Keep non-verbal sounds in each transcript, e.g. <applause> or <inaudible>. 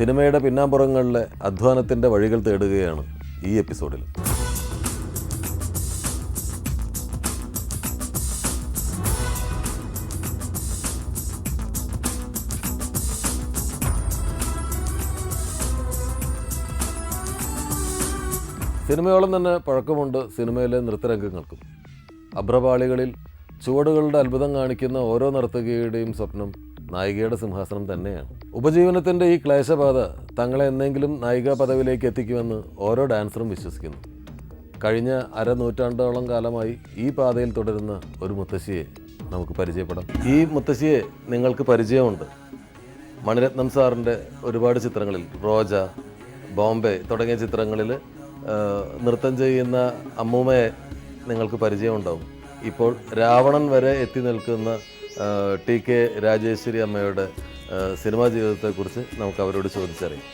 സിനിമയുടെ പിന്നാമ്പുറങ്ങളിലെ അധ്വാനത്തിന്റെ വഴികൾ തേടുകയാണ് ഈ എപ്പിസോഡിൽ. സിനിമയോളം തന്നെ പഴക്കമുണ്ട് സിനിമയിലെ നൃത്തരംഗങ്ങൾക്കും. അഭ്രപാളികളിൽ ചുവടുകളുടെ അത്ഭുതം കാണിക്കുന്ന ഓരോ നർത്തകിയുടെയും സ്വപ്നം നായികയുടെ സിംഹാസനം തന്നെയാണ്. ഉപജീവനത്തിന്റെ ഈ ക്ലേശബാധ തങ്ങളെ എന്നെങ്കിലും നായികാ പദവിയിലേക്ക് എത്തിക്കുമെന്ന് ഓരോ ഡാൻസറും വിശ്വസിക്കുന്നു. കഴിഞ്ഞ അരനൂറ്റാണ്ടോളം കാലമായി ഈ പാതയിൽ തുടരുന്ന ഒരു മുത്തശ്ശിയെ നമുക്ക് പരിചയപ്പെടാം. ഈ മുത്തശ്ശിയെ നിങ്ങൾക്ക് പരിചയമുണ്ട്. മണിരത്നം സാറിന്റെ ഒരുപാട് ചിത്രങ്ങളിൽ റോജ ബോംബെ തുടങ്ങിയ ചിത്രങ്ങളിൽ നൃത്തം ചെയ്യുന്ന അമ്മൂമ്മയെ നിങ്ങൾക്ക് പരിചയമുണ്ടാവും. ഇപ്പോൾ രാവണൻ വരെ എത്തി നിൽക്കുന്ന ടി കെ രാജേശ്വരി അമ്മയുടെ സിനിമാ ജീവിതത്തെക്കുറിച്ച് നമുക്ക് അവരോട് ചോദിച്ചറിയാം.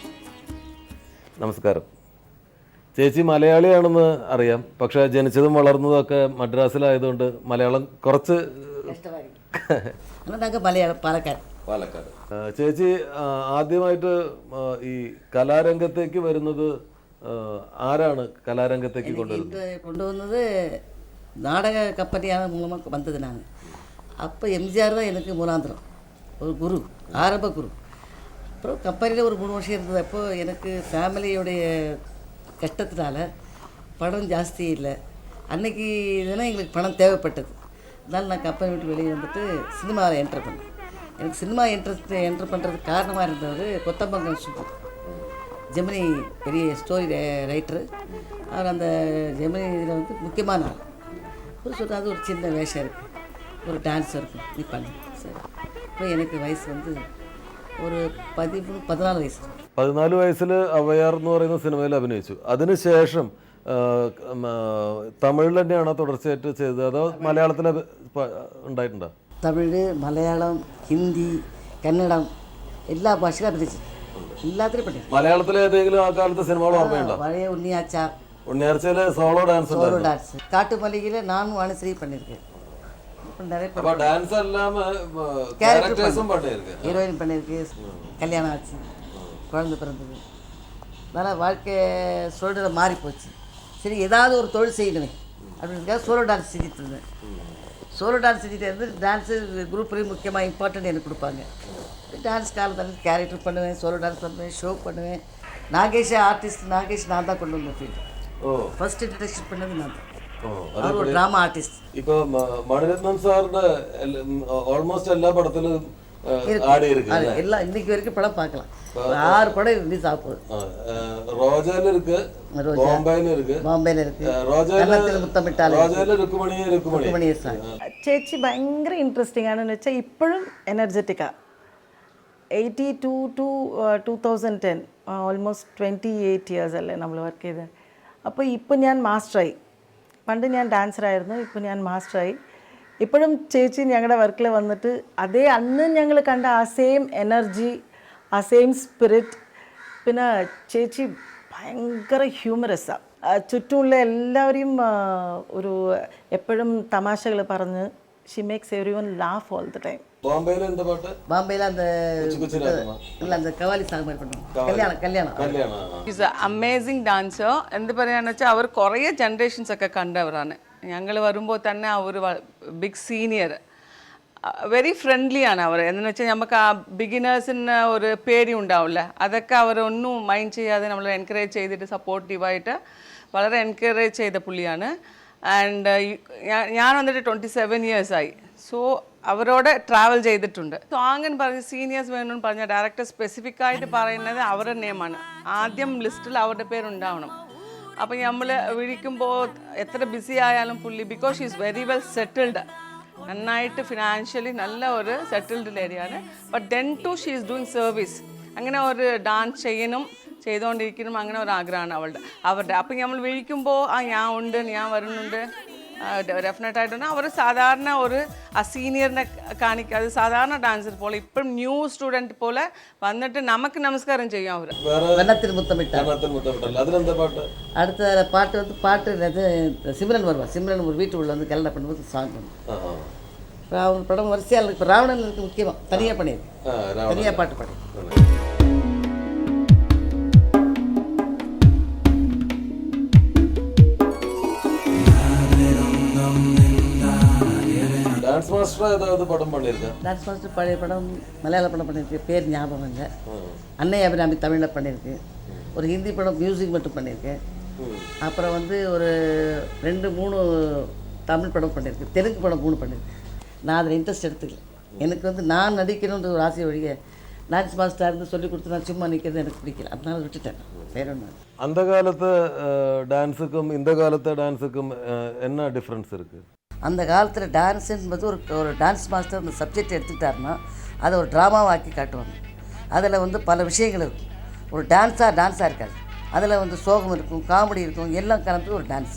നമസ്കാരം. ചേച്ചി മലയാളിയാണെന്ന് അറിയാം. പക്ഷെ ജനിച്ചതും വളർന്നതൊക്കെ മദ്രാസിലായതുകൊണ്ട് മലയാളം കുറച്ച് ചേച്ചി ആദ്യമായിട്ട് ഈ കലാരംഗത്തേക്ക് വരുന്നത് ആരാണ് കലാരംഗത്തേക്ക് കൊണ്ടുവരുന്നത്? കൊണ്ടുവന്നത് നാടക കപ്പറ്റിയാണ് മൂലം വന്നതിനാണ് அப்போ எம்ஜிஆர் தான் எனக்கு மூலாந்திரம். ஒரு குரு ஆரம்ப குரு. அப்புறம் கம்பெனியில் ஒரு மூணு வருஷம் இருந்தது. அப்போ எனக்கு ஃபேமிலியுடைய கஷ்டத்தினால பணம் ஜாஸ்தி இல்லை. அன்னைக்கு இதுனா எங்களுக்கு பணம் தேவைப்பட்டது. அதனால் நான் கம்பெனி விட்டு வெளியே வந்துட்டு சினிமாவில் என்டர் பண்ணேன். எனக்கு சினிமா என்ட்ரஸ்ட் என்டர் பண்ணுறதுக்கு காரணமாக இருந்தது கொத்தம்பங்கம் சுப்பு. ஜெமினி பெரிய ஸ்டோரி ரைட்டரு அவர் அந்த ஜெமினி இதில் வந்து முக்கியமான ஆள். அவர் அது ஒரு சின்ன வேஷம் இருக்குது ஒரு டான்ஸ் இருக்கும் நீ பண்ணு சரி இப்போ எனக்கு வயசு வந்து ஒரு பதிமூணு பதினாலு வயசு പതിനാല് വയസ്സിൽ അവയാർ എന്ന് പറയുന്ന സിനിമയിൽ അഭിനയിച്ചു അതിനുശേഷം ആ, ഉം, ആ, തമിഴിൽ തന്നെയാണോ തുടർച്ചയായിട്ട് ചെയ്തത് അതോ മലയാളത്തിൽ ഉണ്ടായിട്ടുണ്ടോ தமிழ் மலையாளம் ஹிந்தி கன்னடம் எல்லா பாஷையும் அபிநயிச்சு எல்லாத்துலேயும் பண்ணியிருக்கேன் മലയാളത്തിലെ ഏതെങ്കിലും ആ കാലത്തെ സിനിമകൾ ഓർമ്മയുണ്ടോ பழைய உன்னியாச்சா ഉണ്ണിയാർച്ചയിലെ സോളോ ഡാൻസ് சோலோ ഉണ്ടായിരുന്നു டான்ஸ் காட்டு மல்லிகையில் நானும் அனுசரி பண்ணியிருக்கேன் அப்புறம் நிறைய அப்ப டான்ஸ் இல்லாம கேரக்டர்ஸும் பண்ணிருக்கு ஹீரோயின் பண்ணிருக்கு கல்யாணம் ஆச்சு. குழந்தை பிறந்தது. நல்ல வாழ்க்கை சூழ்நிலை மாறி போச்சு. சரி ஏதாவது ஒரு தொழில் செய்யணுமே. அப்படின்றதுக்காக சோலோ டான்ஸ் செஞ்சுட்டு இருந்தேன். சோலோ டான்ஸ் செஞ்சுட்டு இருந்து டான்ஸு குரூப்லேயும் முக்கியமாக இம்பார்ட்டன்ட் எனக்கு கொடுப்பாங்க. டான்ஸ் காலத்தில் கேரக்டர் பண்ணுவேன் சோலோ டான்ஸ் பண்ணுவேன் ஷோ பண்ணுவேன். நாகேஷ் ஆர்டிஸ்ட் நாகேஷ் நான் தான் கொண்டு வந்தேன் ஃபீல்டு ஃபஸ்ட் இன்ட்ரடக்ஷன் பண்ணது நான் தான். ഒരു ആർട്ടിസ്റ്റ് ഇപ്പൊ മണിരത്നം സാറിന്റെ ഓൾമോஸ்ட் എല്ലാ പടത്തിലും ஆடி இருக்கு அது எல்லாம் இன்னைக்கு வரைக்கும் படம் பார்க்கலாம் ചേച്ചി ഭയങ്കര ഇൻട്രസ്റ്റിംഗ് ആണെന്ന് വെച്ചാൽ ഇപ്പോഴും എനർജറ്റിക്കാ eighty two two two thousand ten almost twenty eight years അല്ലേ നമ്മൾ വർക്ക് ചെയ്തത് അപ്പോൾ ഇപ്പോൾ ഞാൻ മാസ്റ്ററായി പണ്ട് ഞാൻ ഡാൻസറായിരുന്നു ഇപ്പോൾ ഞാൻ മാസ്റ്ററായി ഇപ്പോഴും ചേച്ചി ഞങ്ങളുടെ വർക്കിൽ വന്നിട്ട് അതേ അന്ന് ഞങ്ങൾ കണ്ട ആ സെയിം എനർജി ആ സെയിം സ്പിരിറ്റ് പിന്നെ ചേച്ചി ഭയങ്കര ഹ്യൂമറസാണ് ചുറ്റുമുള്ള എല്ലാവരെയും ഒരു എപ്പോഴും തമാശകൾ പറഞ്ഞ് she makes everyone laugh all the time பாம்பேல இந்த பாட்டு பாம்பேல அந்த இல்ல அந்த கவாலி சாங் மாதிரி பண்ணுவோம் கல்யாணம் கல்யாണം കല്യാണം ഈസ് ഡാൻസർ എന്ത് പറയാന്ന് വെച്ചാൽ അവർ കുറേ ജനറേഷൻസ് ഒക്കെ കണ്ടവരാണ് ഞങ്ങൾ വരുമ്പോൾ തന്നെ അവർ ബിഗ് സീനിയർ വെരി ഫ്രണ്ട്ലിയാണ് അവർ. എന്നു വെച്ചാൽ നമുക്ക് ആ ബിഗിനേഴ്സിന് ഒരു പേടി ഉണ്ടാവില്ല. അതൊക്കെ അവരൊന്നും മൈൻഡ് ചെയ്യാതെ നമ്മൾ എൻകറേജ് ചെയ്തിട്ട് സപ്പോർട്ടീവായിട്ട് വളരെ എൻകറേജ് ചെയ്ത പുള്ളിയാണ്. ആൻഡ് ഞാൻ വന്നിട്ട് ട്വന്റി സെവൻ ഇയേഴ്സായി സോ അവരോട് ട്രാവൽ ചെയ്തിട്ടുണ്ട്. സോങ് എന്ന് പറഞ്ഞ് സീനിയേഴ്സ് വേണമെന്ന് പറഞ്ഞ ഡയറക്ടർ സ്പെസിഫിക് ആയിട്ട് പറയുന്നത് അവരുടെ നെയിമാണ് ആദ്യം ലിസ്റ്റിൽ അവരുടെ പേരുണ്ടാവണം. അപ്പം നമ്മൾ വിളിക്കുമ്പോൾ എത്ര ബിസി ആയാലും പുള്ളി because she is very well settled നന്നായിട്ട് ഫിനാൻഷ്യലി നല്ല ഒരു settled ലേഡിയാണ് but then too she is doing service അങ്ങനെ ഒരു ഡാൻസ് ചെയ്യണം ചെയ്തുകൊണ്ടിരിക്കണം അങ്ങനെ ഒരു ആഗ്രഹമാണ് അവളുടെ അവരുടെ. അപ്പം നമ്മൾ വിളിക്കുമ്പോൾ ആ ഞാൻ ഉണ്ട് ഞാൻ വരുന്നുണ്ട്. ഡെഫിനറ്റ് ആയിട്ടുണ്ട് അവർ സാധാരണ ഒരു ആ സീനിയറിനെ കാണിക്കാതെ സാധാരണ ഡാൻസർ പോലെ ഇപ്പം ന്യൂ സ്റ്റുഡൻറ്റ് പോലെ വന്നിട്ട് നമുക്ക് നമസ്കാരം ചെയ്യും അവർ വേറെ வண்ணத்தில் முத்தமிட்டார் കർണത്തിൽ മുത്തമിട്ടല്ല അതിലെന്താ പാട്ട് அடுத்த பாட்டு வந்து பாட்டு இது சிம்ரன் வருவா சிம்ரன் ஒரு வீட்டு உள்ள வந்து கல்யாணம் பண்ணும்போது சாங் பண்ணும் ആ, ആ. ராவணன் படம் வரிசையாக இப்போ ராவணன் இருக்கு முக்கியமாக தனியாக பண்ணியிருக்கு ആ, രാവണൻ. தனியாக பாட்டு பாடி மாஸ்டர் ஏதாவது படம் பண்ணியிருக்கேன் டான்ஸ் மாஸ்டர் பழைய படம் மலையாள படம் பண்ணியிருக்கு. பேர் ஞாபகம் இல்லை. அன்னை அபிராமி தமிழில் பண்ணியிருக்கு. ஒரு ஹிந்தி படம் மியூசிக் மட்டும் பண்ணியிருக்கேன் அப்புறம் வந்து ஒரு ரெண்டு மூணு தமிழ் படம் பண்ணியிருக்கு. தெலுங்கு படம் மூணு பண்ணியிருக்கு. நான் அதில் இன்ட்ரெஸ்ட் எடுத்துக்கல. எனக்கு வந்து நான் நடிக்கணுன்ற ஒரு ஆசை வழிய டான்ஸ் மாஸ்டர் இருந்து சொல்லி கொடுத்து நான் சும்மா நிற்கிறது எனக்கு பிடிக்கல. அதனால விட்டுட்டேன். வேற ஒன்று அந்த காலத்து டான்ஸுக்கும் இந்த காலத்து டான்ஸுக்கும் என்ன டிஃப்ரென்ஸ் இருக்கு? அந்த காலத்தில் டான்ஸ் என்பது ஒரு ஒரு டான்ஸ் மாஸ்டர் அந்த சப்ஜெக்ட் எடுத்துக்கிட்டாருன்னா அதை ஒரு ட்ராமாவாக்கி காட்டுவாங்க. அதில் வந்து பல விஷயங்கள் இருக்கும். ஒரு டான்ஸாக டான்ஸாக இருக்காது. அதில் வந்து சோகம் இருக்கும் காமெடி இருக்கும் எல்லாம் கலந்து ஒரு டான்ஸ்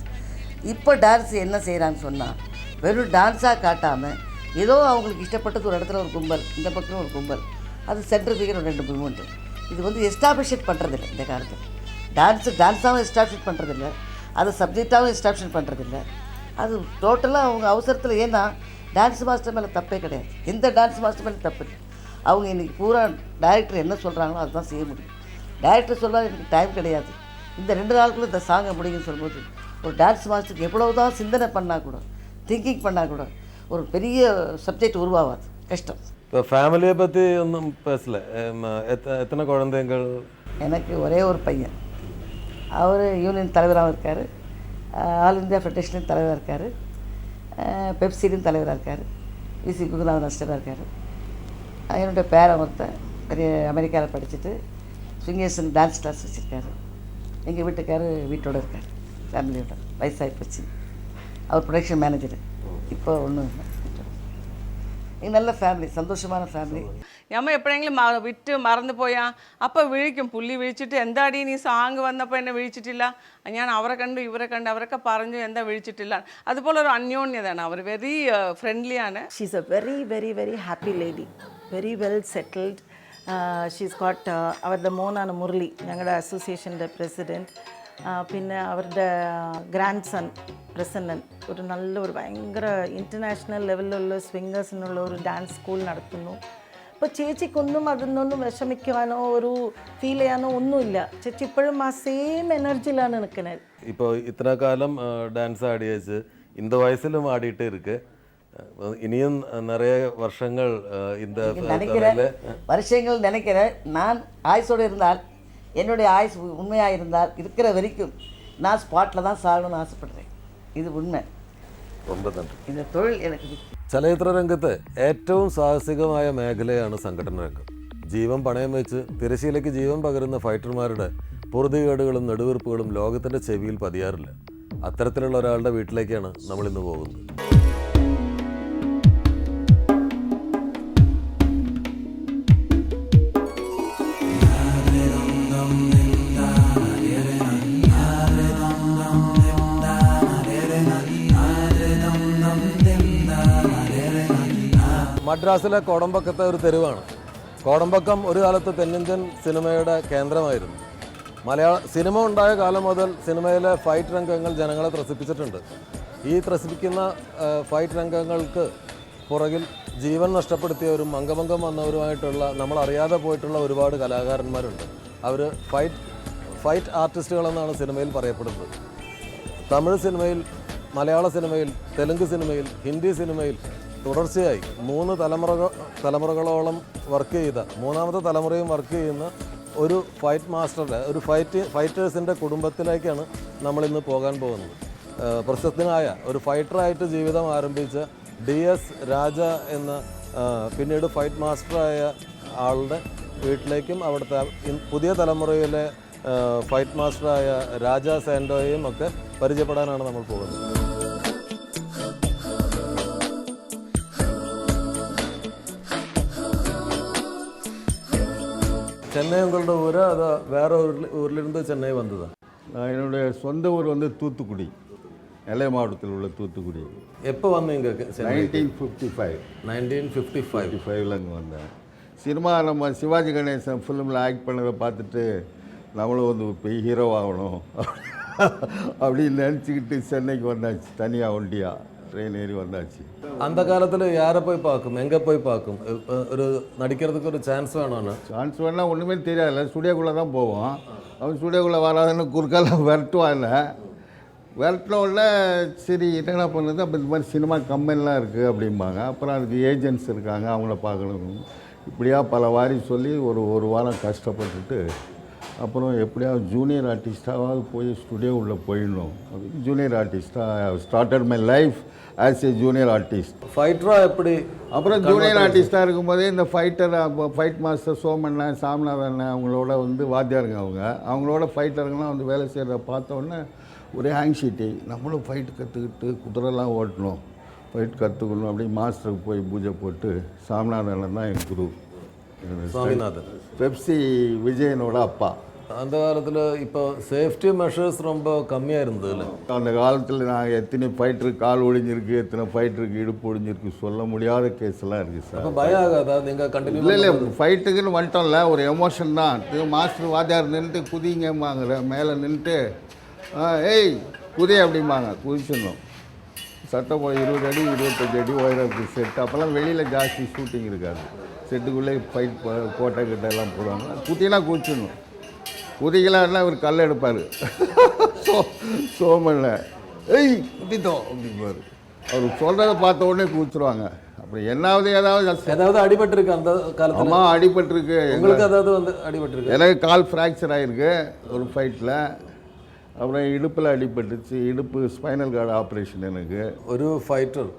இப்போ டான்ஸ் என்ன செய்கிறான்னு சொன்னால் வெறும் டான்ஸாக காட்டாமல் ஏதோ அவங்களுக்கு இஷ்டப்பட்டது ஒரு இடத்துல ஒரு கும்பல் இந்த பக்கம் ஒரு கும்பல் அது சென்டர் ஃபிகர் ரெண்டு மூமெண்ட்டு இது வந்து எஸ்டாப்ளிஷ் பண்ணுறதில்ல இந்த காலத்தில். டான்ஸு டான்ஸாகவும் எஸ்டாப்ளிஷ் பண்ணுறதில்ல அதை சப்ஜெக்டாகவும் எஸ்டாப்ளிஷ் பண்ணுறதில்ல அது டோட்டலாக அவங்க அவசரத்தில் ஏன்னா டான்ஸ் மாஸ்டர் மேலே தப்பே கிடையாது. எந்த டான்ஸ் மாஸ்டர் மேலே தப்பு அவங்க இன்றைக்கி பூரா டைரக்டர் என்ன சொல்கிறாங்களோ அதுதான் செய்ய முடியும். டைரக்டர் சொல்ல எனக்கு டைம் கிடையாது. இந்த ரெண்டு நாளுக்குள்ள இந்த சாங்கை முடியும்னு சொல்லும்போது ஒரு டான்ஸ் மாஸ்டருக்கு எவ்வளோ தான் சிந்தனை பண்ணால் கூட திங்கிங் பண்ணால் கூட ஒரு பெரிய சப்ஜெக்ட் உருவாகாது கஷ்டம். இப்போ ஃபேமிலியை பற்றி ஒன்றும் பேசல. எத்தனை குழந்தைங்கள் எனக்கு ஒரே ஒரு பையன். அவர் யூனியன் தலைவராகவும் இருக்கார். ஆல் இந்தியா ஃபெடரேஷன் தலைவராக இருக்கார். பெப்சிலையும் தலைவராக இருக்கார். விசி குகுநாதன் அஸ்டராக இருக்கார். என்னுடைய பேரன் ஒருத்தன் பெரிய அமெரிக்காவில் படிச்சுட்டு ஸ்விங்கேசன் டான்ஸ் கிளாஸ் வச்சுருக்காரு. எங்கள் வீட்டுக்கார் வீட்டோட இருக்கார். ஃபேமிலியோட. வயசாகி போச்சு. அவர் ப்ரொடக்ஷன் மேனேஜரு இப்போ ஒன்றும் இல்லை. எங்கள் நல்ல ஃபேமிலி சந்தோஷமான ஃபேமிலி ഞമ്മ എപ്പോഴെങ്കിലും മ- വിട്ട് മറന്നു പോയാ അപ്പം വിളിക്കും പുള്ളി വിളിച്ചിട്ട് എന്താടി നീ സാങ് വന്നപ്പോൾ എന്നെ വിളിച്ചിട്ടില്ല ഞാൻ അവരെ കണ്ടു ഇവരെ കണ്ടു അവരൊക്കെ പറഞ്ഞു എന്താ വിളിച്ചിട്ടില്ല അതുപോലെ ഒരു അന്യോന്യതയാണ് അവർ very ഫ്രണ്ട്ലിയാണ് She's a very, very, very happy lady. Very well settled. Uh, she's got uh, അവരുടെ മോനാണ് മുരളി ഞങ്ങളുടെ അസോസിയേഷൻ്റെ പ്രസിഡൻറ്റ് പിന്നെ അവരുടെ ഗ്രാൻഡ് സൺ പ്രസന്നൻ ഒരു നല്ല ഒരു ഭയങ്കര ഇൻ്റർനാഷണൽ ലെവലിലുള്ള സ്വിംഗേഴ്സിനുള്ള ഒരു ഡാൻസ് സ്കൂൾ നടത്തുന്നു അപ്പോൾ ചേച്ചിക്കൊന്നും അതിനൊന്നും വിഷമിക്കുവാനോ ഒരു ഫീൽ ചെയ്യാനോ ഒന്നുമില്ല ചേച്ചി ഇപ്പോഴും ആ സെയിം എനർജിയിലാണ് നിൽക്കുന്നത് இப்போ இத்தனை காலம் டான்ஸ் ஆடியாச்சு இந்த வயசிலும் ஆடிட்டு இருக்கு அஹ், இனியும் நிறைய வருஷங்கள் அஹ், இந்த நினைக்கிறேன் துறையில வருஷங்கள் நினைக்கிறேன் நான் ஆயுசோடு இருந்தால் என்னுடைய ஆயுஸ் உண்மையாக இருந்தால் இருக்கிற வரைக்கும் நான் ஸ்பாட்டில் தான் சாகணும்னு ஆசைப்படுறேன் இது உண்மை ரொம்ப நன்றி இந்த தொழில் எனக்கு முக்கியம். ചലച്ചിത്ര രംഗത്ത് ഏറ്റവും സാഹസികമായ മേഖലയാണ് സംഘടന രംഗം. ജീവൻ പണയം വെച്ച് തിരശ്ശീലയ്ക്ക് ജീവൻ പകരുന്ന ഫൈറ്റർമാരുടെ പൊറുതികേടുകളും നെടുവീർപ്പുകളും ലോകത്തിന്റെ ചെവിയിൽ പതിയാറില്ല. അത്തരത്തിലുള്ള ഒരാളുടെ വീട്ടിലേക്കാണ് നമ്മൾ ഇന്ന് പോകുന്നത്. മദ്രാസിലെ കോടമ്പക്കത്തെ ഒരു തെരുവാണ്. കോടമ്പക്കം ഒരു കാലത്ത് തെന്നിന്ത്യൻ സിനിമയുടെ കേന്ദ്രമായിരുന്നു. മലയാള സിനിമ ഉണ്ടായ കാലം മുതൽ സിനിമയിലെ ഫൈറ്റ് രംഗങ്ങൾ ജനങ്ങളെ ത്രസിപ്പിച്ചിട്ടുണ്ട്. ഈ ത്രസിപ്പിക്കുന്ന ഫൈറ്റ് രംഗങ്ങൾക്ക് പുറകിൽ ജീവൻ നഷ്ടപ്പെടുത്തിയവരും അംഗഭംഗം വന്നവരുമായിട്ടുള്ള നമ്മൾ അറിയാതെ പോയിട്ടുള്ള ഒരുപാട് കലാകാരന്മാരുണ്ട്. അവർ ഫൈറ്റ് ഫൈറ്റ് ആർട്ടിസ്റ്റുകളെന്നാണ് സിനിമയിൽ പറയപ്പെടുന്നത്. തമിഴ് സിനിമയിൽ മലയാള സിനിമയിൽ തെലുങ്ക് സിനിമയിൽ ഹിന്ദി സിനിമയിൽ തുടർച്ചയായി മൂന്ന് തലമുറ തലമുറകളോളം വർക്ക് ചെയ്ത മൂന്നാമത്തെ തലമുറയും വർക്ക് ചെയ്യുന്ന ഒരു ഫൈറ്റ് മാസ്റ്ററുടെ ഒരു ഫൈറ്റ് ഫൈറ്റേഴ്സിന്റെ കുടുംബത്തിലേക്കാണ് നമ്മളിന്ന് പോകാൻ പോകുന്നത്. പ്രശസ്തനായ ഒരു ഫൈറ്ററായിട്ട് ജീവിതം ആരംഭിച്ച ഡി എസ് രാജ എന്ന പിന്നീട് ഫൈറ്റ് മാസ്റ്ററായ ആളുടെ വീട്ടിലേക്കും അവിടുത്തെ പുതിയ തലമുറയിലെ ഫൈറ്റ് മാസ്റ്ററായ രാജ സാൻഡോയെയും ഒക്കെ പരിചയപ്പെടാനാണ് നമ്മൾ പോകുന്നത്. சென்னை உங்களோட ஊரா? அதோ வேற ஊர்ல ஊர்லேருந்து சென்னை வந்ததா? நான் என்னுடைய சொந்த ஊர் வந்து தூத்துக்குடி. நெல்லை மாவட்டத்தில் உள்ள தூத்துக்குடி. எப்போ வந்தீங்க nineteen fifty five. Nineteen fifty five. ஃபைவ்ல அங்கே வந்தேன். சினிமா நம்ம சிவாஜி கணேசன் ஃபிலிமில் ஆக்ட் பண்ணதை பார்த்துட்டு நம்மளும் வந்து இப்போ ஹீரோ ஆகணும். <laughs> அப்படின்னு நினச்சிக்கிட்டு சென்னைக்கு வந்தாச்சு தனியாக ஒண்டியாக ட்ரெயின் ஏறி வந்தாச்சு. அந்த காலத்தில் யாரை போய் பார்க்கும்? எங்கே போய் பார்க்கும்? ஒரு நடிக்கிறதுக்கு ஒரு சான்ஸ் வேணும்னு சான்ஸ் வேணால் ஒன்றுமே தெரியாதுல்ல ஸ்டுடியோக்குள்ளே தான் போவோம். அவன் ஸ்டுடியோக்குள்ளே வராதுன்னு குறுக்கால <laughs> விரட்டுவான் இல்லை விரட்டின உடனே சரி என்னடா பண்ணுறது? அப்போ இந்த மாதிரி சினிமா கம்பெனிலாம் இருக்குது அப்படிம்பாங்க. அப்புறம் அதுக்கு ஏஜென்ட்ஸ் இருக்காங்க. அவங்கள பார்க்கணும். இப்படியா பல வாரி சொல்லி ஒரு ஒரு வாரம் கஷ்டப்பட்டுட்டு அப்புறம் எப்படியாவது ஜூனியர் ஆர்டிஸ்டாவது போய் ஸ்டுடியோ உள்ளே போயிடணும். அப்படின்னு junior ஆர்டிஸ்டாக started my life as a junior artist ஃபைட்டரா எப்படி? அப்புறம் ஜூனியர் ஆர்டிஸ்டாக இருக்கும்போதே இந்த fighter fight master Somannan Saminathan அவங்களோட வந்து வாத்தியாருங்க அவங்க. அவங்களோட ஃபைட்டருங்கெல்லாம் வந்து வேலை செய்கிறத பார்த்த உடனே ஒரே ஹேங்ஷீட்டி நம்மளும் ஃபைட் கற்றுக்கிட்டு குதிரைலாம் ஓட்டணும். ஃபைட் கற்றுக்கணும் அப்படி மாஸ்டருக்கு போய் பூஜை போட்டு சாமிநாதன் தான் என் குரு. சுவாமிநாதன் பெப்சி விஜயனோட அப்பா. அந்த காலத்தில் இப்போ சேஃப்டி மெஷர்ஸ் ரொம்ப கம்மியாக இருந்தது அந்த காலத்தில் நான் எத்தனை ஃபைட்டருக்கு கால் ஒழிஞ்சிருக்கு எத்தனை ஃபைட்டருக்கு இடுப்பு ஒழிஞ்சிருக்கு சொல்ல முடியாத கேஸ்லாம் இருக்குது சார் அப்போ பயம் ஆகாதா? நீங்கள் கண்டினியூ இல்லை இல்லை ஃபைட்டுக்குன்னு வந்துட்டோம்ல ஒரு எமோஷன் தான். மாஸ்டர் வாத்தியார் நின்றுட்டு குதிங்கம்பாங்கிற மேலே நின்றுட்டு ஏய் குதி அப்படிம்பாங்க குதிச்சிடணும். சட்டம் போய் இருபது அடி இருபத்தஞ்சு அடி உயரத்துக்கு செட் அப்போல்லாம் வெளியில் ஜாஸ்தி ஷூட்டிங் இருக்காது. செட்டுக்குள்ளே ஃபைட் கோட்டை கிட்ட எல்லாம் போடுவாங்க. குத்தினா குதிச்சிடணும். குதிக்கலாம்னா ஒரு கல் எடுப்பார். சோ சோமனில். ஏய் குத்திட்டோம் அப்படிம்பாரு. அவர் சொல்கிறத பார்த்த உடனே குதிச்சிருவாங்க அப்புறம் என்னாவது ஏதாவது ஏதாவது அடிபட்டிருக்கு அந்த காலத்தில்? அம்மா அடிபட்டிருக்கு. உங்களுக்கு ஏதாவது வந்து அடிபட்டிருக்கு? எனக்கு கால் ஃப்ராக்சர் ஆகிருக்கு ஒரு ஃபைட்டில் அப்புறம் இடுப்பில் அடிபட்டுச்சு. இடுப்பு ஸ்பைனல் கார்டு ஆப்ரேஷன் எனக்கு. ஒரு ஃபைட்டர்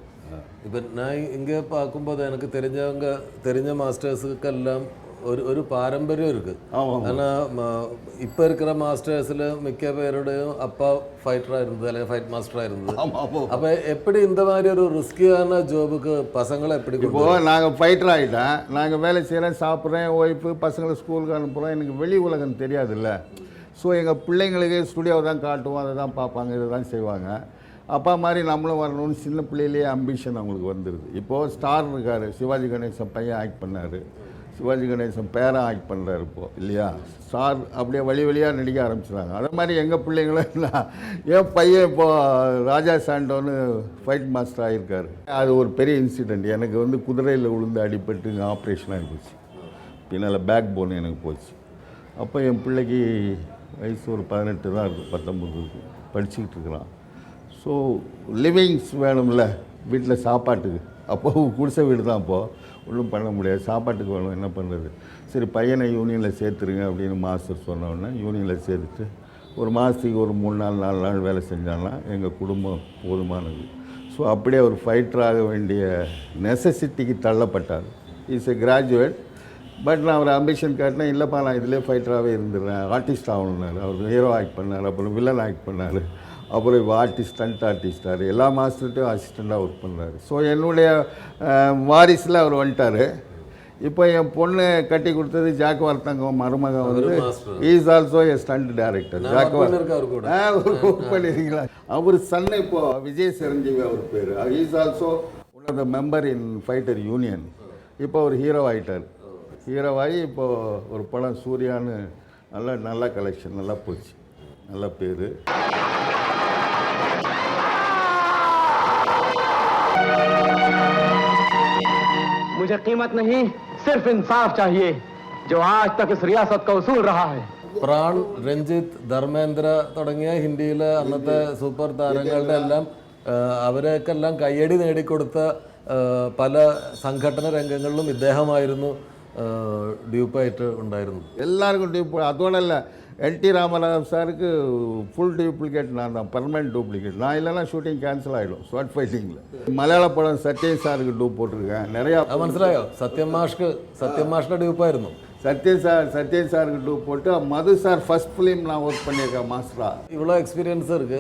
இப்போ நான் இங்கே பார்க்கும்போது எனக்கு தெரிஞ்சவங்க தெரிஞ்ச மாஸ்டர்ஸுக்கெல்லாம் ஒரு ஒரு பாரம்பര്യം இருக்கு ஆனா இப்போ இருக்கிற மாஸ்டர்ஸில் மிக்க பேருடையும் அப்பா ஃபைட்டரா இருந்தது அல்லது ஃபைட் மாஸ்டராக இருந்தது அப்போ எப்படி இந்த மாதிரி ஒரு ரிஸ்கியான ஜாபுக்கு பசங்களை எப்படி இப்போ நாங்கள் ஃபைட்டர் ஆகிட்டேன் நாங்கள் வேலை செய்கிறேன் சாப்பிட்றேன் ஒய்ஃபு பசங்களை ஸ்கூலுக்கு அனுப்புகிறோம் எனக்கு வெளி உலகம் தெரியாது இல்லை ஸோ எங்கள் பிள்ளைங்களுக்கு ஸ்டுடியோவை தான் காட்டுவோம் அதை தான் பார்ப்பாங்க இதை தான் செய்வாங்க அப்பா மாதிரி நம்மளும் வரணும்னு சின்ன பிள்ளையிலேயே அம்பிஷன் அவங்களுக்கு வந்துடுது இப்போது ஸ்டார் இருக்கார் சிவாஜி கணேசன் பையன் ஆக்ட் பண்ணார் சிவாஜி கணேசன் பேரன் ஆக்ட் பண்ணுறாரு இப்போது இல்லையா? சார் அப்படியே வழி வழியாக நடிக்க ஆரம்பிச்சிட்டாங்க. அதே மாதிரி எங்கள் பிள்ளைங்களும் என் பையன் இப்போது ராஜா சாண்டோன்னு ஃபைட் மாஸ்டர் ஆகியிருக்காரு அது ஒரு பெரிய இன்சிடெண்ட் எனக்கு வந்து குதிரையில் விழுந்து அடிபட்டு ஆப்ரேஷன் ஆகிப்போச்சு பின்னால் பேக் போன் எனக்கு போச்சு. அப்போ என் பிள்ளைக்கு வயசு ஒரு பதினெட்டு தான் இருக்குது பத்தொம்பது இருக்கு. படிச்சுக்கிட்டு இருக்கிறான். ஸோ லிவிங்ஸ் வேணும்ல வீட்டில் சாப்பாட்டுக்கு. அப்போ குடிசை வீடு தான் அப்போது ஒன்றும் பண்ண முடியாது. சாப்பாட்டுக்கு வேணும் என்ன பண்ணுறது சரி பையனை யூனியனில் சேர்த்துருங்க அப்படின்னு மாஸ்டர் சொன்ன யூனியனில் சேர்த்துட்டு ஒரு மாதத்துக்கு ஒரு மூணு நாள் நாலு நாள் வேலை செஞ்சாங்கன்னா எங்கள் குடும்பம் போதுமானது. ஸோ அப்படியே ஒரு ஃபைட்டராக வேண்டிய நெசசிட்டிக்கு தள்ளப்பட்டார். இஸ் எ கிராஜுவேட் பட் நான் அவர் அம்பிஷன் காட்டினேன் இல்லைப்பா நான் இதிலே ஃபைட்டராகவே இருந்துடுறேன். ஆர்டிஸ்ட் ஆகணுன்னாரு அவர் ஹீரோ ஆக்ட் பண்ணார் அப்புறம் வில்லன் ஆக்ட் பண்ணார். அப்புறம் இப்போ ஆர்டிஸ்ட் ஸ்டண்ட் ஆர்டிஸ்டார் எல்லா மாஸ்டர்கிட்டையும் அசிஸ்டண்ட்டாக ஒர்க் பண்ணுறாரு ஸோ என்னுடைய வாரிசில் அவர் வந்துட்டார். இப்போ என் பொண்ணு கட்டி கொடுத்தது ஜாக் வர்த்தங்கம் மருமகன் வந்து is also a stunt director jack இருக்கு அவர் கூட. ஒர்க் பண்ணிருக்கீங்களா? அவர் சன் இப்போ விஜய் சிரஞ்சீவி அவர் பேர். Is also one of the member in fighter union இப்போ அவர் ஹீரோ ஆகிட்டார் ஹீரோ ஆகி இப்போ ஒரு படம் சூர்யான்னு நல்லா நல்ல கலெக்ஷன் நல்லா போச்சு. நல்ல பேர். मुझे कीमत नहीं सिर्फ इंसाफ चाहिए जो आज तक इस रियासत का उसूल रहा है। പ്രാൺ രഞ്ജിത്ത് ധർമ്മേന്ദ്ര തുടങ്ങിയ ഹിന്ദിയിലെ അന്നത്തെ സൂപ്പർ താരങ്ങളുടെ എല്ലാം അവരെയൊക്കെ എല്ലാം കയ്യടി നേടിക്കൊടുത്ത പല സംഘടന രംഗങ്ങളിലും ഇദ്ദേഹമായിരുന്നു ഡ്യൂപ്പായിട്ട് ഉണ്ടായിരുന്നു എല്ലാവർക്കും ഡ്യൂപ്പ് അതുകൊണ്ടല്ല இல்லை என்டி ராமராவ் சாருக்கு ஃபுல் டூப்ளிகேட் நான் தான் பர்மனெண்ட் டூப்ளிகேட் நான் இல்லைன்னா ஷூட்டிங் கேன்சல் ஆகிடும் ஷார்ட் ஃபைட்டிங்கில் மலையாள படம் சத்யன் சாருக்கு டூப் போட்டிருக்கேன் நிறையா അത് മനസ്സിലായോ സത്യം മാഷ്ക്ക് സത്യം മാഷിന്റെ ഡ്യൂപ്പായിരുന്നു சத்யன் சார் சத்யன் சாருக்கு டூப் போட்டு மது சார் ஃபர்ஸ்ட் ஃபிலிம் நான் ஒர்க் பண்ணியிருக்கேன் மாஸ்டரா இவ்வளோ எக்ஸ்பீரியன்ஸ் இருக்கு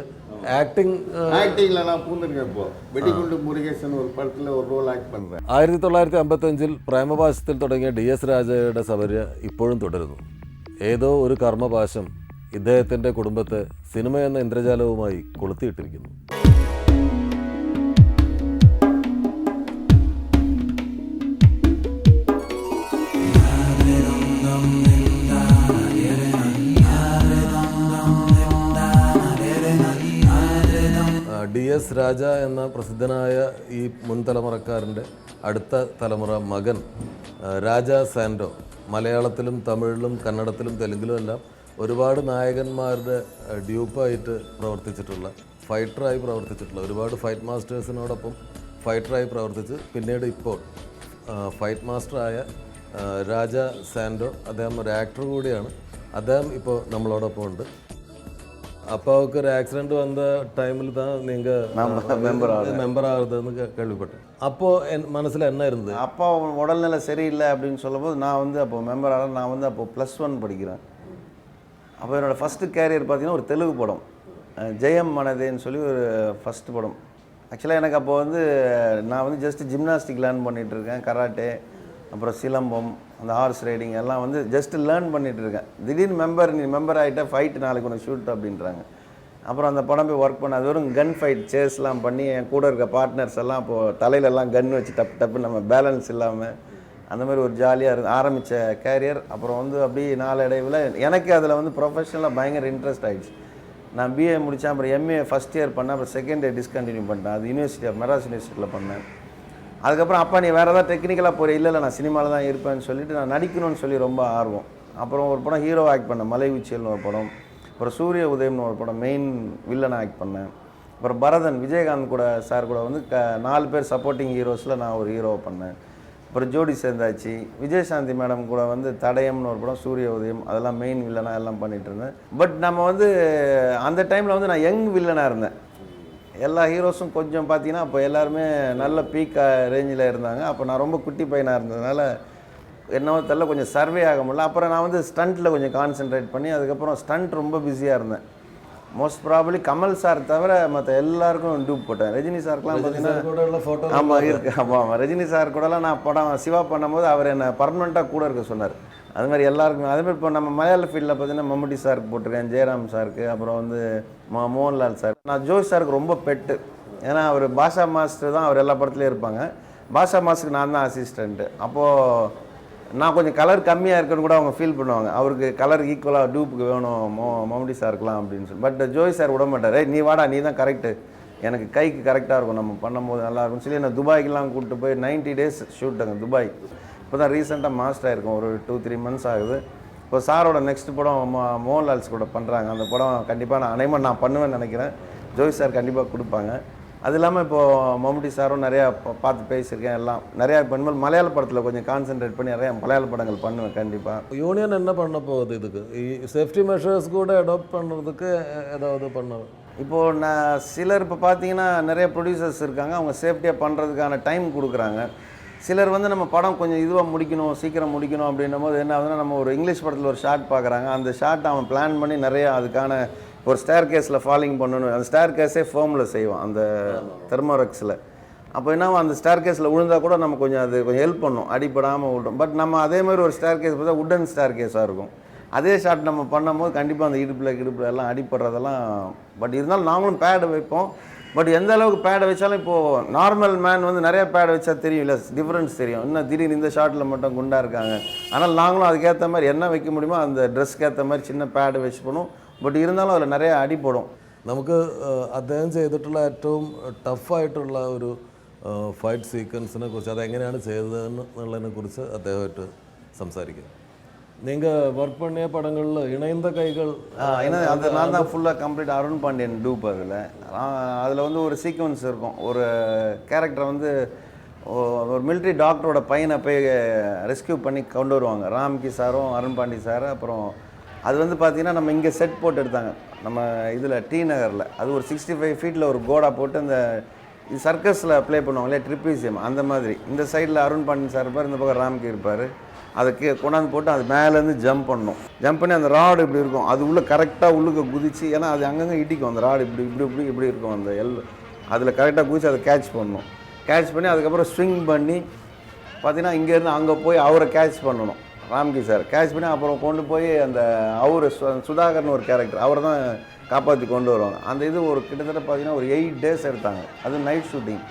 ஆக்டிங் ஆக்டிங்கில் நான் பூந்திருக்கேன் இப்போ வெடிகுண்டு முருகேசன் ஒரு படத்தில் ஒரு ரோல் ஆக்ட் பண்ணுறேன் ആയിരത്തി തൊള്ളായിരത്തി അമ്പത്തഞ്ചിൽ പ്രേമപാശത്തിൽ തുടങ്ങിയ ഡി എസ് രാജയുടെ സബര്യ ഇപ്പോഴും തുടരുന്നു ഏതോ ഒരു കർമ്മപാശം ഇദ്ദേഹത്തിന്റെ കുടുംബത്തെ സിനിമ എന്ന ഇന്ദ്രജാലവുമായി കൊളുത്തിയിട്ടിരിക്കുന്നു. ഡി എസ് രാജ എന്ന പ്രസിദ്ധനായ ഈ മുൻ തലമുറക്കാരന്റെ അടുത്ത തലമുറ മകൻ രാജ സാൻഡോ. മലയാളത്തിലും തമിഴിലും കന്നഡത്തിലും തെലുങ്കിലും എല്ലാം ഒരുപാട് നായകന്മാരുടെ ഡ്യൂപ്പായിട്ട് പ്രവർത്തിച്ചിട്ടുള്ള ഫൈറ്ററായി പ്രവർത്തിച്ചിട്ടുള്ള ഒരുപാട് ഫൈറ്റ് മാസ്റ്റേഴ്സിനോടൊപ്പം ഫൈറ്ററായി പ്രവർത്തിച്ച് പിന്നീട് ഇപ്പോൾ ഫൈറ്റ് മാസ്റ്ററായ രാജ സാൻഡോ അദ്ദേഹം ഒരു ആക്ടർ കൂടിയാണ്. അദ്ദേഹം ഇപ്പോൾ നമ്മളോടൊപ്പം ഉണ്ട് அப்பாவுக்கு ஒரு ஆக்சிடென்ட் வந்த டைமில் தான் நீங்கள் மெம்பர் ஆகுதுன்னு கே- கேள்விப்பட்டேன். அப்போ என் மனசில் என்ன இருந்தது? அப்பா உடல்நிலை சரியில்லை அப்படின்னு சொல்லும்போது நான் வந்து அப்போ மெம்பர் ஆக நான் வந்து அப்போ ப்ளஸ் ஒன் படிக்கிறேன். அப்போ என்னோடய ஃபஸ்ட்டு கேரியர் பார்த்தீங்கன்னா ஒரு தெலுங்கு படம். ஜெயம் மனதேன்னு சொல்லி ஒரு ஃபஸ்ட்டு படம். ஆக்சுவலாக எனக்கு அப்போ வந்து நான் வந்து ஜஸ்ட் ஜிம்னாஸ்டிக் லேர்ன் பண்ணிகிட்டு இருக்கேன். கராட்டே அப்புறம் சிலம்பம் அந்த ஹார்ஸ் ரைடிங் எல்லாம் வந்து ஜஸ்ட் லேர்ன் பண்ணிகிட்டு இருக்கேன். திடீர்னு மெம்பர் நீ மெம்பர் ஆகிட்டா ஃபைட் நாளைக்கு உனக்கு ஷூட் அப்படின்றாங்க. அப்புறம் அந்த படம் போய் ஒர்க் பண்ண அது வரும் கன் ஃபைட் சேஸ்லாம் பண்ணி என் கூட இருக்க பார்ட்னர்ஸ் எல்லாம் இப்போது தலையிலெல்லாம் கன் வச்சு டப்பு டப்பு நம்ம பேலன்ஸ் இல்லாமல் அந்த மாதிரி ஒரு ஜாலியாக இருந்து ஆரம்பித்த கேரியர் அப்புறம் வந்து அப்படியே நாளடைவில் எனக்கு அதில் வந்து ப்ரொஃபஷனலாக பயங்கர இன்ட்ரெஸ்ட் ஆகிடுச்சு நான் பிஏ முடித்தேன் அப்புறம் எம்ஏ ஃபஸ்ட் இயர் பண்ணேன் அப்புறம் செகண்ட் இயர் டிஸ்கண்டினியூ பண்ணிட்டேன். அது யூனிவர்சிட்டி ஆஃப் மெட்ராஸ் யூனிவர்சிட்டியில் பண்ணேன். அதுக்கப்புறம் அப்பா நீ வேறு ஏதாவது டெக்னிக்கலாக போகிற இல்லை இல்லை நான் சினிமாவில் தான் இருப்பேன்னு சொல்லிட்டு நான் நடிக்கணும்னு சொல்லி ரொம்ப ஆர்வம். அப்புறம் ஒரு படம் ஹீரோ ஆக்ட் பண்ணேன். மலை உச்சியல்னு ஒரு படம். அப்புறம் சூரிய உதயம்னு ஒரு படம் மெயின் வில்லன் ஆக்ட் பண்ணேன். அப்புறம் பரதன் விஜயகாந்த் கூட சார் கூட வந்து க நாலு பேர் சப்போர்ட்டிங் ஹீரோஸில் நான் ஒரு ஹீரோவை பண்ணேன். அப்புறம் ஜோடி சேர்ந்தாச்சு. விஜயசாந்தி மேடம் கூட வந்து தடயம்னு ஒரு படம் சூரிய உதயம் அதெல்லாம் மெயின் வில்லனாக எல்லாம் பண்ணிகிட்டு இருந்தேன். பட் நம்ம வந்து அந்த டைமில் வந்து நான் யங் வில்லனாக இருந்தேன். எல்லா ஹீரோஸும் கொஞ்சம் பார்த்தீங்கன்னா அப்போ எல்லாருமே நல்ல பீக் ரேஞ்சில் இருந்தாங்க. அப்போ நான் ரொம்ப குட்டி பையனாக இருந்ததுனால என்னவோ தெரியல கொஞ்சம் சர்வே ஆக முடியல. அப்புறம் நான் வந்து ஸ்டண்ட்டில் கொஞ்சம் கான்சென்ட்ரேட் பண்ணி அதுக்கப்புறம் ஸ்டண்ட் ரொம்ப பிஸியாக இருந்தேன். மோஸ்ட் ப்ராபப்ளி கமல் சார் தவிர மற்ற எல்லாருக்கும் டூப் போட்டேன். ரஜினி சாருக்குலாம் பார்த்தீங்கன்னா ஆமாம் இருக்கு. ஆமாம் ஆமாம் ரஜினி சார் கூடலாம் நான் படம் சிவா பண்ணும்போது அவர் என்னை பர்மனெண்ட்டாக கூட இருக்க சொன்னார். அது மாதிரி எல்லாருக்குமே. அதே மாதிரி இப்போ நம்ம மலையாள ஃபீல்டில் பார்த்தீங்கன்னா மம்முட்டி சாருக்கு போட்டிருக்கேன் ஜெயராம் சாருக்கு அப்புறம் வந்து மோ மோகன்லால் சார் நான் ஜோஷ் சாருக்கு ரொம்ப பெட்டு. ஏன்னா அவர் பாஷா மாஸ்டர் தான் அவர் எல்லா படத்துலையும் இருப்பாங்க. பாஷா மாஸ்டருக்கு நான் தான் அசிஸ்டண்ட்டு அப்போது நான் கொஞ்சம் கலர் கம்மியாக இருக்குன்னு கூட அவங்க ஃபீல் பண்ணுவாங்க. அவருக்கு கலர் ஈக்குவலாக டூப்புக்கு வேணும் மோ மம்முட்டி சாருக்குலாம் அப்படின்னு சொல்லி. பட் ஜோய் சார் விட மாட்டார். நீ வாடா நீ தான் கரெக்டு எனக்கு கைக்கு கரெக்டாக இருக்கும். நம்ம பண்ணும்போது நல்லா இருக்கும்னு சொல்லி என்னை துபாய்க்கெலாம் கூப்பிட்டு போய் 90 டேஸ் ஷூட்டுங்க துபாய். இப்போ தான் ரீசெண்டாக மாஸ்டர் ஆயிருக்கும். ஒரு டூ த்ரீ மந்த்ஸ் ஆகுது. இப்போ சாரோட நெக்ஸ்ட் படம் மோ- மோகன்லால்ஸ் கூட பண்ணுறாங்க அந்த படம் கண்டிப்பாக நான் அனைவன் நான் பண்ணுவேன்னு நினைக்கிறேன். ஜோய் சார் கண்டிப்பாக கொடுப்பாங்க. அது இல்லாமல் இப்போது மம்முட்டி சாரும் நிறையா பார்த்து பேசியிருக்கேன் எல்லாம். நிறையா இப்போ இனிமேல் மலையாள படத்தில் கொஞ்சம் கான்சென்ட்ரேட் பண்ணி நிறையா மலையாள படங்கள் பண்ணுவேன் கண்டிப்பாக யூனியன் என்ன பண்ண போகுது இதுக்கு? சேஃப்டி மெஷர்ஸ் கூட அடாப்ட் பண்ணுறதுக்கு ஏதாவது பண்ண இப்போது நான் சிலர் இப்போ பார்த்தீங்கன்னா நிறைய ப்ரொடியூசர்ஸ் இருக்காங்க. அவங்க சேஃப்டியாக பண்ணுறதுக்கான டைம் கொடுக்குறாங்க. சிலர் வந்து நம்ம படம் கொஞ்சம் இதுவாக முடிக்கணும் சீக்கிரம் முடிக்கணும் அப்படின்னும் போது என்ன ஆகுதுன்னா நம்ம ஒரு இங்கிலீஷ் படத்தில் ஒரு ஷாட் பார்க்குறாங்க அந்த ஷார்ட் அவன் பிளான் பண்ணி நிறையா அதுக்கான ஒரு ஸ்டேர் கேஸில் ஃபாலிங் பண்ணணும். அந்த ஸ்டேர் கேஸே ஃபோமில் செய்வோம் அந்த தெர்மோரக்ஸில் அப்போ என்ன அந்த ஸ்டேர் கேஸில் விழுந்தால் கூட நம்ம கொஞ்சம் அது கொஞ்சம் ஹெல்ப் பண்ணும். அடிப்படாமல் விடும் பட் நம்ம அதே மாதிரி ஒரு ஸ்டேர் கேஸ் பார்த்தா உடன் ஸ்டேர் கேஸாக இருக்கும். அதே ஷாட் நம்ம பண்ணும்போது கண்டிப்பாக அந்த இடுப்பில் கிடுப்பில் எல்லாம் அடிப்படுறதெல்லாம் பட் இருந்தாலும் நாங்களும் பேடு வைப்போம். பட் எந்த அளவுக்கு பேடை வச்சாலும் இப்போது நார்மல் மேன் வந்து நிறைய பேடை வச்சா தெரியும் இல்லை டிஃப்ரென்ஸ் தெரியும் இன்னும் திடீர்னு இந்த ஷாட்டில் மட்டும் குண்டாக இருக்காங்க ஆனால் நாங்களும் அதுக்கேற்ற மாதிரி என்ன வைக்க முடியுமோ அந்த ட்ரெஸ்க்கு ஏற்ற மாதிரி சின்ன பேடு வச்சு பண்ணுவோம் பட் இருந்தாலும் அதில் நிறைய அடிப்படும் നമുക്ക് ഏഹ്, അദ്ദേഹം ചെയ്തിട്ടുള്ള ഏറ്റവും ടഫായിട്ടുള്ള ഒരു ഫൈറ്റ് സീക്വൻസിനെ കുറിച്ച് അതെങ്ങനെയാണ് ചെയ്തതെന്ന് എന്നുള്ളതിനെ കുറിച്ച് അദ്ദേഹമായിട്ട് സംസാരിക്കും நீங்கள் ஒர்க் பண்ணிய படங்களில் இணைந்த கைகள் ஏன்னா அந்த நான் தான் ஃபுல்லாக கம்ப்ளீட் அருண் பாண்டியன் டூப் அதில். அதில் வந்து ஒரு சீக்வன்ஸ் இருக்கும். ஒரு கேரக்டர் வந்து ஒரு military டாக்டரோட பையனை போய் ரெஸ்கியூ பண்ணி கொண்டு வருவாங்க. ராம்கி சாரும் அருண் பாண்டி சார் அப்புறம் அது வந்து பார்த்தீங்கன்னா நம்ம இங்கே செட் போட்டு எடுத்தாங்க. நம்ம இதில் டி நகரில். அது ஒரு சிக்ஸ்டி ஃபைவ் ஃபீட்டில் ஒரு கோடா போட்டு அந்த சர்க்கஸில் ப்ளே பண்ணுவாங்க இல்லையா? ட்ரிப்பீசியம் அந்த மாதிரி. இந்த சைடில் அருண் பாண்டியன் சார் இருப்பார் இந்த பக்கம் ராம்கி இருப்பார். அதை கொண்டாந்து போட்டு அது மேலேருந்து ஜம்ப் பண்ணணும் ஜம்ப் பண்ணி அந்த ராடு இப்படி இருக்கும். அது உள்ளே கரெக்டாக உள்ளுக்கு குதிச்சு ஏன்னா அது அங்கங்கே இடிக்கும். அந்த ராடு இப்படி இப்படி இப்படி இப்படி இருக்கும் அந்த எல் அதில் கரெக்டாக குதிச்சு அதை கேட்ச் பண்ணணும் கேட்ச் பண்ணி அதுக்கப்புறம் ஸ்விங் பண்ணி பார்த்தீங்கன்னா இங்கேருந்து அங்கே போய் அவரை கேட்ச் பண்ணணும். ராம்கி சார் கேட்ச் பண்ணி அப்புறம் கொண்டு போய் அந்த அவர் சுதாகர்னு ஒரு கேரக்டர் அவரை தான் காப்பாற்றி கொண்டு வருவாங்க. அந்த இது ஒரு கிட்டத்தட்ட பார்த்தீங்கன்னா ஒரு எயிட் டேஸ் எடுத்தாங்க. அது நைட் ஷூட்டிங்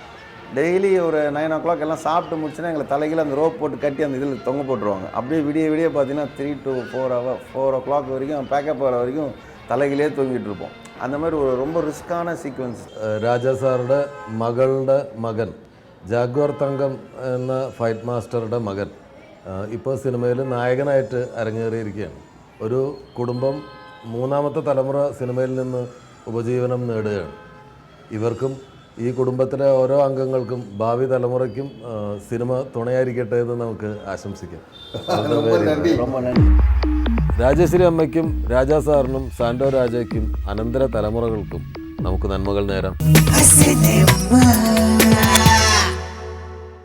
டெய்லி ஒரு நைன் ஓ கிளாக் எல்லாம் சாப்பிட்டு முடிச்சுன்னா எங்களை தலையில் அந்த ரோப் போட்டு கட்டி அந்த இதில் தொங்க போட்டுருவாங்க அப்படியே விடிய விடிய பார்த்தீங்கன்னா three to four hour four o'clock வரைக்கும் பேக்கப் ஆகிற வரைக்கும் தலைகிலே தூங்கிட்டு இருப்போம் அந்த மாதிரி ஒரு ரொம்ப ரிஸ்க்கான சீக்வன்ஸ் ഏഹ്, രാജാ സാറുടെ മകളുടെ മകൻ ജാഗ്വർ തങ്കം എന്ന ഫൈറ്റ് മാസ്റ്ററുടെ മകൻ ഏഹ്, ഇപ്പോൾ സിനിമയിൽ നായകനായിട്ട് അരങ്ങേറിയിരിക്കുകയാണ് ഒരു കുടുംബം മൂന്നാമത്തെ തലമുറ സിനിമയിൽ നിന്ന് ഉപജീവനം നേടുകയാണ് ഇവർക്കും ഈ കുടുംബത്തിലെ ഓരോ അംഗങ്ങൾക്കും ഭാവി തലമുറയ്ക്കും സിനിമ തുണയായിരിക്കട്ടെ എന്ന് നമുക്ക് ആശംസിക്കാം. <laughs> <laughs> രാജശ്രീ അമ്മയ്ക്കും രാജാ സാറിനും സാൻഡോ രാജയ്ക്കും അനന്തര തലമുറകൾക്കും നമുക്ക് നന്മകൾ നേരാം.